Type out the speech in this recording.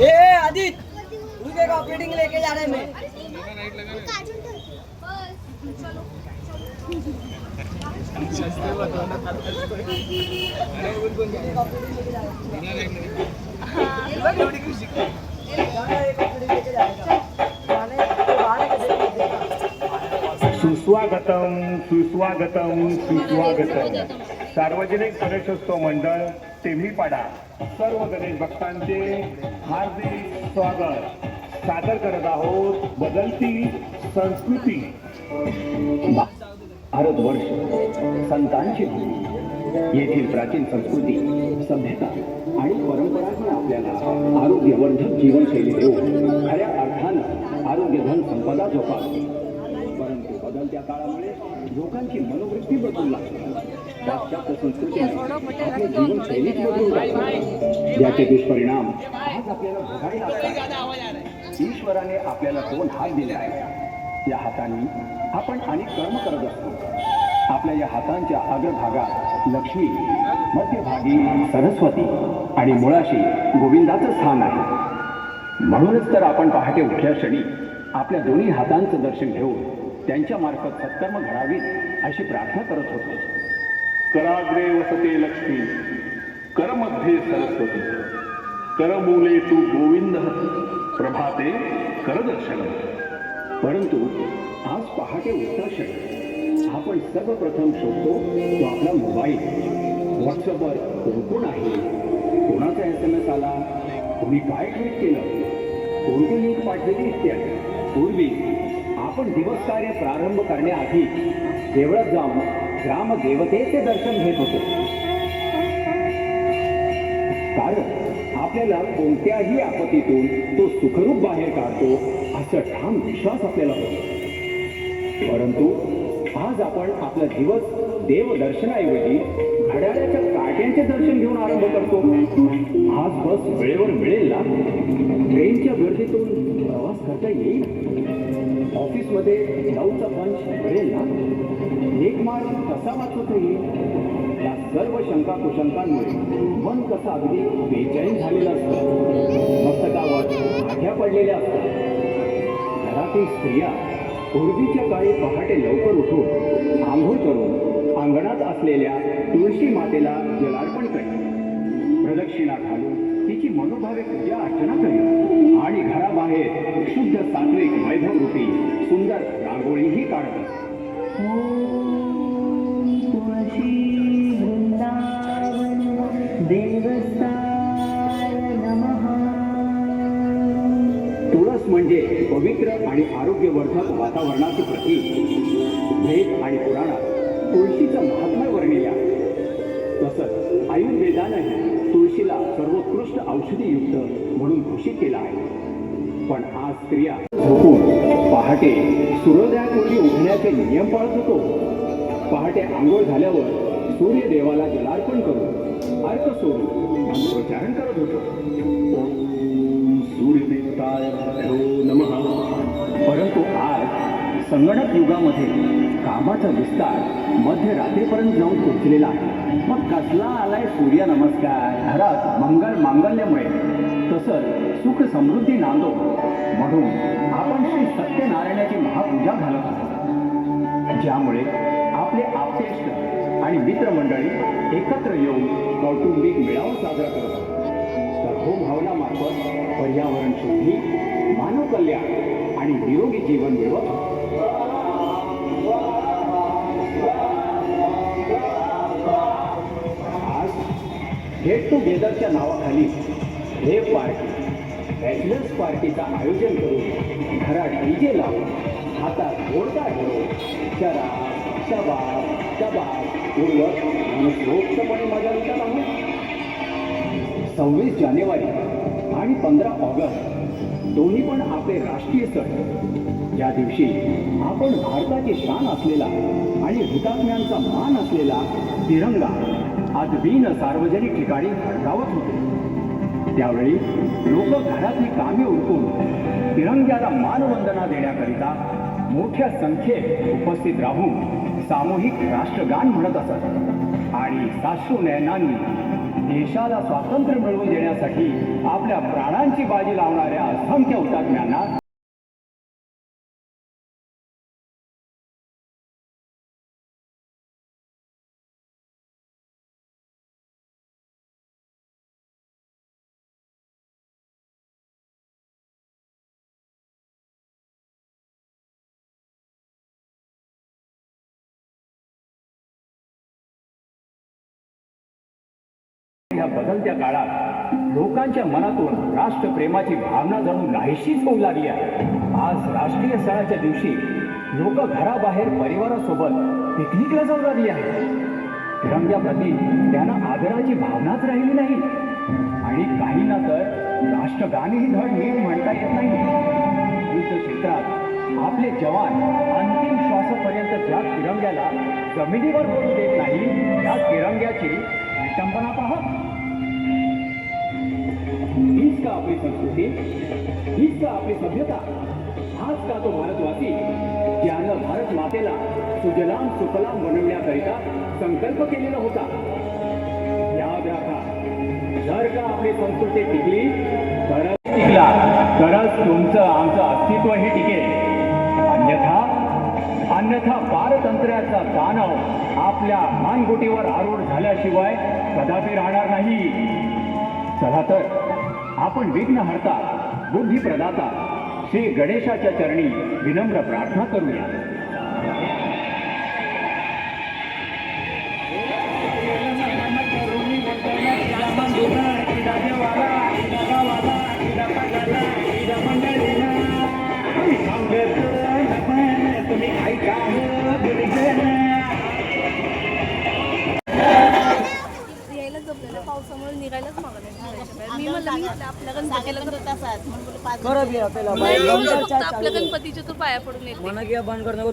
ये आदित रुके का ऑपरेटिंग लेके जा रहे मैं। बिना सुस्वागतम सुस्वागतम सुस्वागतम. सार्वजनिक गणेशोत्सव मंडळ टेम्हीपाडा सर्व गणेश भक्तांचे हार्दिक स्वागत. सादर करत आहोत बदलती संस्कृती. भारतवर्ष संतांची भूमी. येथील प्राचीन संस्कृती सभ्यता आणि परंपरांनी आपल्याला आरोग्यवर्धक जीवनशैली देऊन खऱ्या अर्थानं आरोग्यधन संपदा जोपासते. बदलत्या काळामुळे लोकांची मनोवृत्ती बदलू लागली. संस्कृतीने जीवनशैलीत बदलून टाकली. याचे दुष्परिणाम आज आपल्याला भोगावे लागतात ईश्वराने आपल्याला दोन हात दिले आहेत. या हातांनी आपण अनेक कर्म करत असतो. आपल्या या हातांच्या अग्रभागात लक्ष्मी मध्यभागी सरस्वती आणि मुळाशी गोविंदाचं स्थान आहे. म्हणूनच तर आपण पहाटे उठल्या क्षणी आपल्या दोन्ही हातांचं दर्शन घेऊन त्यांच्या मार्फत सत्कर्म घडावीत अशी प्रार्थना करत होतो. कराग्रे वसते लक्ष्मी करमध्ये सरस्वती. करमूले तू गोविंद प्रभाते करदर्शन. परंतु आज पहाटे उठता क्षणी आपण सर्वप्रथम शोधतो तो आपला मोबाईल. व्हॉट्सअपवर कोण कोण आहे कोणाचा एस एम एस आला? कोणी काय ट्विट केलं? कोणती लिंक पाठवली इत्यादी पूर्वी आपण दिवस कार्य प्रारंभ करण्याआधी देवळात जाऊन ग्रामदेवतेचे दर्शन घेत होतो. कारण आपल्याला कोणत्याही आपत्तीतून तो सुखरूप बाहेर काढतो असा ठाम विश्वास आपल्याला होतो. परंतु आज आपण आपला दिवस देव दर्शनाऐवजी घड्याळाच्या काट्यांचे दर्शन घेऊन आरंभ करतो. आज बस वेळेवर मिळेल ना? ट्रेनच्या गर्दीतून प्रवास करता येईल? ऑफिसमध्ये नऊचा पंच मिळेल ना? एक मार्ग कसा वाचवता येईल? या सर्व शंका कुशंकांमुळे मन कसं अगदी बेचैन झालेलं असतं? मस्तकावर आठ्या पडलेल्या असतात. घरातील स्त्रिया पूर्वीच्या काळी पहाटे लवकर उठून आंघोळ करून अंगणात असलेल्या तुळशी मातेला जलार्पण करी प्रदक्षिणा घालून तिची मनोभावे पूजा अर्चना करी रांगोळीही तुळशी वृंदावन देवस्ताय नमः तुळस म्हणजे पवित्र आणि आरोग्यवर्धक वातावरणाचे प्रतीक. भेद आणि पुराणात तुळशीचं महात्म्य वर्णिले आहे. तसंच आयुर्वेदानंही तुळशीला सर्वोत्कृष्ट औषधीयुक्त म्हणून घोषित केलं आहे. पण आज स्त्रिया झोपून पहाटे सूर्योदयापूर्वी उठण्याचे नियम पाळत होतो. पहाटे आंघोळ झाल्यावर सूर्यदेवाला जलार्पण करून अर्क सोडून उच्चारण करत होतो. सूर्यदेवताय नम. परंतु आज संगणक युगामध्ये कामाचा विस्तार मध्यरात्रीपर्यंत जाऊन पोचलेला आहे. मग कसला आलाय सूर्य नमस्कार? घरात मंगल मांगल्यामुळे. तसंच सुख समृद्धी नांदो म्हणून आपण श्री सत्यनारायणाची महापूजा घालत आहोत. ज्यामुळे आपले आप्तेष्ट आणि मित्रमंडळी एकत्र येऊन कौटुंबिक मेळावा साजरा करतात तर होम हवनामार्फत पर्यावरण शुद्धी मानव कल्याण आणि निरोगी जीवन मिळवत गेट टुगेदरच्या नावाखाली रेप पार्टी बॅचलर्स पार्टीचं आयोजन करून घरात डीजे लावून हातात गोडका घेऊन शरा शबाब शबाब उर्वक मनस्रोक्तपणे मजा विचार आहोत सव्वीस जानेवारी आणि पंधरा ऑगस्ट दोन्ही पण आपले राष्ट्रीय सण या दिवशी आपण भारताची शान असलेला आणि हुतात्म्यांचा मान असलेला तिरंगा आज बिन सार्वजनिक ठिकाणी फडकावत होते. त्यावेळी लोक घरातली कामे उरकून तिरंग्याला मानवंदना देण्याकरिता मोठ्या संख्येत उपस्थित राहून सामूहिक राष्ट्रगान म्हणत असत आणि साश्रू नयनांनी देशाला स्वातंत्र्य मिळवून देण्यासाठी आपल्या प्राणांची बाजी लावणाऱ्या असंख्य हुतात्म्यांना या बदलत्या काळात लोकांच्या मनातून राष्ट्रप्रेमाची भावना जणू नाहीशीच होऊ लागली आहे. आज राष्ट्रीय सणाच्या दिवशी लोक घराबाहेर परिवारासोबत पिकनिकला जाऊ लागली आहे तिरंग्याप्रती त्यांना आदराची भावनाच राहिली नाही. आणि काहींना तर राष्ट्रगानही धड नीट म्हणता येत नाही. युद्ध क्षेत्रात आपले जवान अंतिम श्वासापर्यंत ज्या तिरंग्याला जमिनीवर पडू देत नाही त्या तिरंग्याची विटंबना पहा. हीच का आपली संस्कृती हीच का आपली सभ्यता। हाच का तो भारतवासी त्यानं भारत मातेला सुजलाम सुफलाम बनवण्याकरिता संकल्प केलेला होता। याद राखा जर का आपली संस्कृती टिकली तरच टिकला तरच तुमचं आमचं अस्तित्वही टिकेल. अन्यथा अन्यथा पारतंत्र्याचा दानव आपल्या मानगुटीवर आरूढ झाल्याशिवाय कदापि राहणार नाही. चला तर आपण विघ्न हरता बुद्धी प्रदाता श्री गणेशाच्या चरणी विनम्र प्रार्थना करूया. आपल्या कर. गणपतीच्या तू पाया पडून येते म्हणा की बंद कर नको